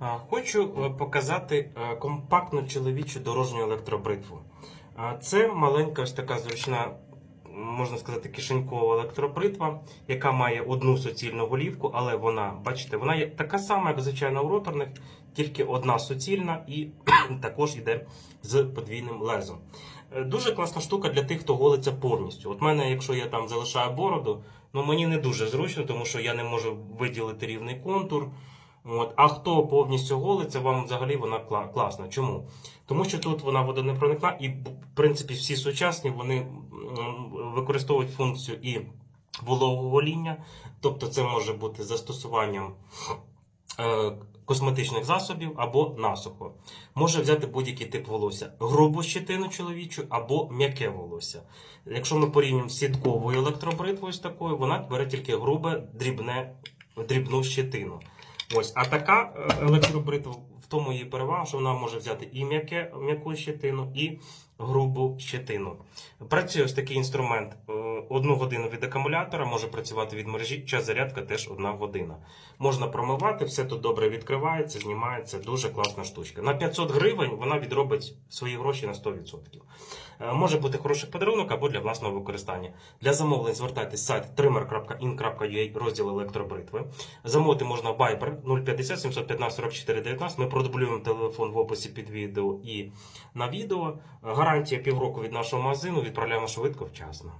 Хочу е, показати е, компактну чоловічу дорожню електробритву. Це маленька ось така зручна, можна сказати, кишенькова електробритва, яка має одну суцільну голівку, але вона, бачите, вона є така сама, як звичайно у роторних, тільки одна суцільна і також йде з подвійним лезом. Е, Дуже класна штука для тих, хто голиться повністю. От мене, якщо я там залишаю бороду, ну мені не дуже зручно, тому що я не можу виділити рівний контур. От. А хто повністю голиться, вам взагалі вона класна. Чому? Тому що тут вона водонепроникна, і в принципі всі сучасні вони використовують функцію і вологогоління, тобто це може бути застосуванням е, косметичних засобів або насухо. Може взяти будь-який тип волосся, грубу щетину чоловічу або м'яке волосся. Якщо ми порівнюємо з сітковою електробритвою з такою, вона бере тільки грубе, дрібне, дрібну щетину. Ось, а така е, електробритва в тому її перевага, що вона може взяти і м'яке, м'яку щетину, і грубу щетину. Працює ось такий інструмент одну годину від акумулятора, може працювати від мережі, час зарядка теж одна година. Можна промивати, все тут добре відкривається, знімається. Дуже класна штучка. На 500 гривень вона відробить свої гроші на 100%. Е, Може бути хороший подарунок або для власного використання. Для замовлень звертайтесь сайт trimmer.in.ua, розділ електробритви. Замовити можна Viber 050 715 44 19. Ми продублюємо телефон в описі під відео і на відео. Гарантія півроку від нашого магазину. Відправляємо швидко, вчасно.